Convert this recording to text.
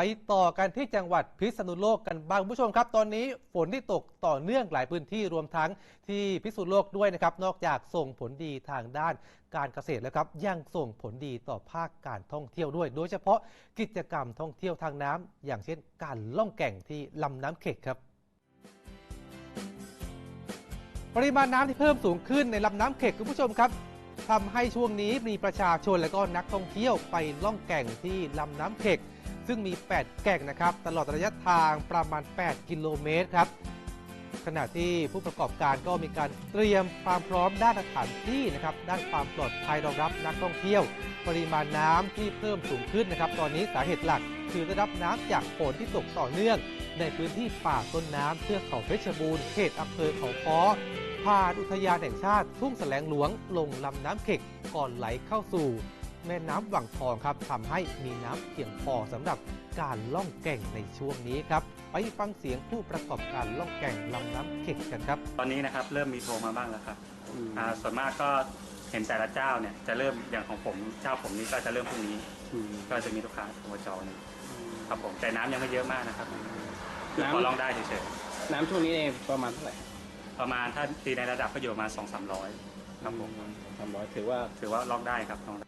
ไปต่อกันที่จังหวัดพิษณุโลกกันบ้างคุณผู้ชมครับ ตอนนี้ฝนที่ตกต่อเนื่องหลายพื้นที่รวมทั้งที่พิษณุโลกด้วยนะครับ นอกจากส่งผลดีทางด้านการเกษตรแล้วครับ ยังส่งผลดีต่อภาคการท่องเที่ยวด้วย โดยเฉพาะกิจกรรมท่องเที่ยวทางน้ำอย่างเช่น การล่องแก่งที่ลำน้ำเข็กครับปริมาณน้ำที่เพิ่มสูงขึ้นในลำน้ำเข็กคุณผู้ชมครับทำให้ช่วงนี้มีประชาชนและก็นักท่องเที่ยวไปล่องแก่งที่ลำน้ำเข็ก ซึ่งมี 8 แก่งนะครับ ตลอดระยะทางประมาณ 8 กิโลเมตรครับ ขณะที่ผู้ประกอบการก็มีการเตรียมความพร้อมด้านสถานที่นะครับ ด้านความปลอดภัยรองรับนักท่องเที่ยว ปริมาณน้ำที่เพิ่มสูงขึ้นนะครับ ตอนนี้สาเหตุหลัก คือได้รับน้ำจากฝนที่ตกต่อเนื่อง ในพื้นที่ป่าต้นน้ำเทือกเขาเพชรบูรณ์เขตอำเภอเขาค้อผ่านอุทยานแห่งชาติทุ่งแสลงหลวงลงลำน้ำเข็กก่อนไหลเข้าสู่ แม่น้ำวังทองครับทำให้มีน้ำเพียงพอสำหรับการล่องแก่งในช่วงนี้ครับ ไปฟังเสียงผู้ประกอบการล่องแก่งลำน้ำเข็กกันครับ ตอนนี้นะครับเริ่มมีโทรมาบ้างแล้วครับอ่าส่วนมากก็เห็นแต่ละเจ้าเนี่ยจะเริ่มอย่างของผมเจ้าผมนี่ก็จะเริ่มพรุ่งนี้ก็จะมีลูกค้าโทรมาจองครับผมแต่น้ำยังไม่เยอะมากนะครับคือพอน้ำลองได้เฉยน้ำช่วงนี้เองประมาณเท่าไหร่ๆประมาณถ้าตีในระดับก็อยู่ประมาณสองสามร้อยครับผมสามร้อยถือว่าถือว่าลองได้ครับลองได้